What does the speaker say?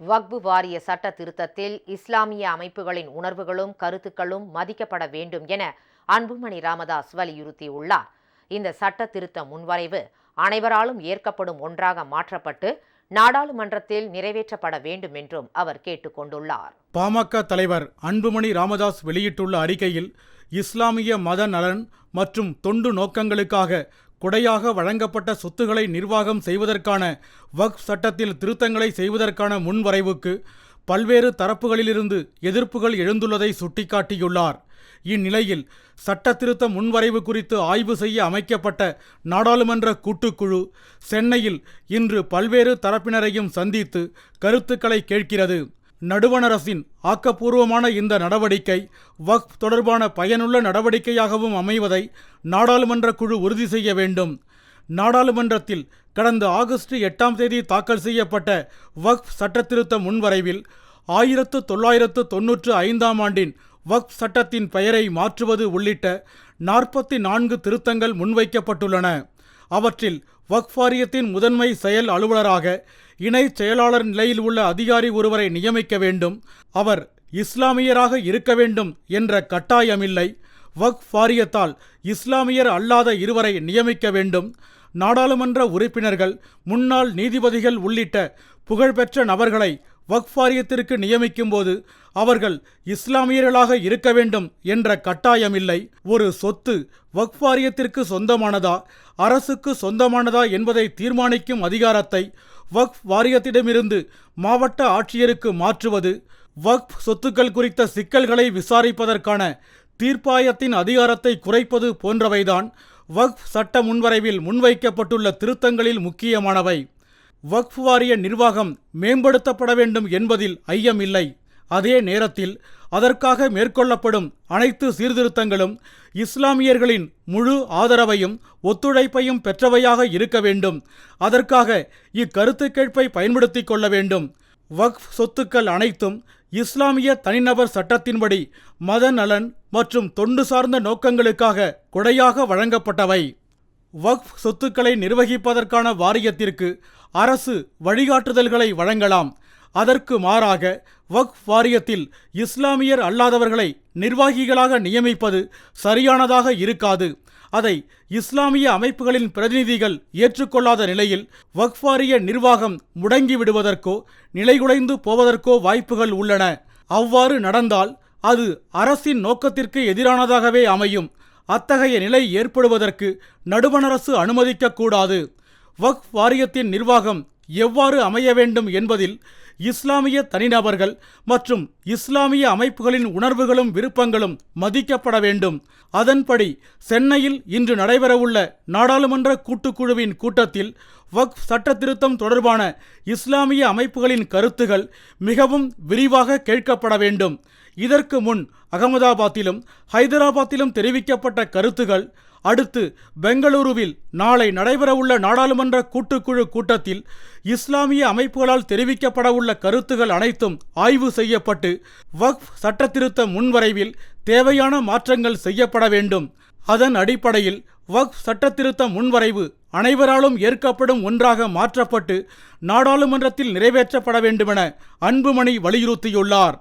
வக்பு வாரிய சட்ட திருத்தத்தில் இஸ்லாமிய அமைப்புகளின் உணர்வுகளும் கருத்துக்களும் மதிக்கப்பட வேண்டும் என அன்புமணி ராமதாஸ் வலியுறுத்தியுள்ளார். இந்த சட்ட திருத்த முன்வரைவு அனைவராலும் ஏற்கப்படும் ஒன்றாக மாற்றப்பட்டு நாடாளுமன்றத்தில் நிறைவேற்றப்பட வேண்டும் என்றும் அவர் கேட்டுக்கொண்டுள்ளார். பாமக தலைவர் அன்புமணி ராமதாஸ் வெளியிட்டுள்ள அறிக்கையில் இஸ்லாமிய மத நலன் மற்றும் தொண்டு நோக்கங்களுக்காக குடையாக வழங்கப்பட்ட சொத்துக்களை நிர்வாகம் செய்வதற்கான வக்ஃப் சட்டத்தில் திருத்தங்களை செய்வதற்கான முன்வரைவுக்கு பல்வேறு தரப்புகளிலிருந்து எதிர்ப்புகள் எழுந்துள்ளதை சுட்டிக்காட்டியுள்ளார். இந்நிலையில் சட்ட திருத்த முன்வரைவு குறித்து ஆய்வு செய்ய அமைக்கப்பட்ட நாடாளுமன்ற கூட்டுக்குழு சென்னையில் இன்று பல்வேறு தரப்பினரையும் சந்தித்து கருத்துக்களை கேட்கிறது. நடுவணரசின் ஆக்கப்பூர்வமான இந்த நடவடிக்கை வக்ஃப் தொடர்பான பயனுள்ள நடவடிக்கையாகவும் அமைவதை நாடாளுமன்ற குழு உறுதி செய்ய வேண்டும். நாடாளுமன்றத்தில் கடந்த ஆகஸ்ட் எட்டாம் தேதி தாக்கல் செய்யப்பட்ட வக்ஃப் சட்டத்திருத்த முன்வரைவில் ஆயிரத்து தொள்ளாயிரத்து தொன்னூற்று ஐந்தாம் ஆண்டின் வக்ஃப் சட்டத்தின் பெயரை மாற்றுவது உள்ளிட்ட நாற்பத்தி நான்கு திருத்தங்கள் முன்வைக்கப்பட்டுள்ளன. அவற்றில் வக்ஃப் வாரியத்தின் முதன்மை செயல் அலுவலராக இணை செயலாளர் நிலையில் உள்ள அதிகாரி ஒருவரை நியமிக்க வேண்டும். அவர் இஸ்லாமியராக இருக்க வேண்டும் என்ற கட்டாயமில்லை. வக் வாரியத்தால் இஸ்லாமியர் அல்லாத இருவரை நியமிக்க வேண்டும். நாடாளுமன்ற உறுப்பினர்கள் முன்னாள் நீதிபதிகள் உள்ளிட்ட புகழ்பெற்ற நபர்களை வக்ஃப் வாரியத்திற்கு நியமிக்கும்போது அவர்கள் இஸ்லாமியர்களாக இருக்க வேண்டும் என்ற கட்டாயமில்லை. ஒரு சொத்து வக்ஃப் வாரியத்திற்கு சொந்தமானதா அரசுக்கு சொந்தமானதா என்பதை தீர்மானிக்கும் அதிகாரத்தை வக்ஃப் வாரியத்திடமிருந்து மாவட்ட ஆட்சியருக்கு மாற்றுவது வக்ஃப் சொத்துக்கள் குறித்த சிக்கல்களை விசாரிப்பதற்கான தீர்ப்பாயத்தின் அதிகாரத்தை குறைப்பது போன்றவைதான் வக்ஃப் சட்ட முன்வரைவில் முன்வைக்கப்பட்டுள்ள திருத்தங்களில் முக்கியமானவை. வக்ஃப் வாரிய நிர்வாகம் மேம்படுத்தப்பட வேண்டும் என்பதில் ஐயமில்லை அதே நேரத்தில் அதற்காக மேற்கொள்ளப்படும் அனைத்து சீர்திருத்தங்களும் இஸ்லாமியர்களின் முழு ஆதரவையும் ஒத்துழைப்பையும் பெற்றவையாக இருக்க வேண்டும். அதற்காக இக்கருத்து கேட்பை பயன்படுத்திக் கொள்ள வேண்டும். வக்ஃப் சொத்துக்கள் அனைத்தும் இஸ்லாமிய தனிநபர் சட்டத்தின்படி மத நலன் மற்றும் தொண்டு சார்ந்த நோக்கங்களுக்காக கொடையாக வழங்கப்பட்டவை. வக்ஃப் சொத்துக்களை நிர்வகிப்பதற்கான வாரியத்திற்கு அரசு வழிகாட்டுதல்களை வழங்கலாம். அதற்கு மாறாக வக்ஃப் வாரியத்தில் இஸ்லாமியர் அல்லாதவர்களை நிர்வாகிகளாக நியமிப்பது சரியானதாக இருக்காது. அதை இஸ்லாமிய அமைப்புகளின் பிரதிநிதிகள் ஏற்றுக்கொள்ளாத நிலையில் வக்ஃப் வாரிய நிர்வாகம் முடங்கி விடுவதற்கோ நிலைகுலைந்து போவதற்கோ வாய்ப்புகள் உள்ளன. அவ்வாறு நடந்தால் அது அரசின் நோக்கத்திற்கு எதிரானதாகவே அமையும். அத்தகைய நிலை ஏற்படுவதற்கு நடுவணரசு அனுமதிக்கக்கூடாது. வக்ஃப் வாரியத்தின் நிர்வாகம் எவ்வாறு அமைய வேண்டும் என்பதில் இஸ்லாமிய தனிநபர்கள் மற்றும் இஸ்லாமிய அமைப்புகளின் உணர்வுகளும் விருப்பங்களும் மதிக்கப்பட வேண்டும். அதன்படி சென்னையில் இன்று நடைபெறவுள்ள நாடாளுமன்ற கூட்டுக்குழுவின் கூட்டத்தில் வக்ஃப் சட்ட திருத்தம் தொடர்பான இஸ்லாமிய அமைப்புகளின் கருத்துகள் மிகவும் விரிவாக கேட்கப்பட வேண்டும். இதற்கு முன் அகமதாபாத்திலும் ஹைதராபாத்திலும் தெரிவிக்கப்பட்ட கருத்துகள் அடுத்து பெங்களூருவில் நாளை நடைபெறவுள்ள நாடாளுமன்ற கூட்டுக்குழு கூட்டத்தில் இஸ்லாமிய அமைப்புகளால் தெரிவிக்கப்படவுள்ள கருத்துகள் அனைத்தும் ஆய்வு செய்யப்பட்டு வக்ஃப் சட்டத்திருத்த முன்வரைவில் தேவையான மாற்றங்கள் செய்யப்பட வேண்டும். அதன் அடிப்படையில் வக்ஃப் சட்டத்திருத்த முன்வரைவு அனைவராலும் ஏற்கப்படும் ஒன்றாக மாற்றப்பட்டு நாடாளுமன்றத்தில் நிறைவேற்றப்பட வேண்டுமென அன்புமணி வலியுறுத்தியுள்ளார்.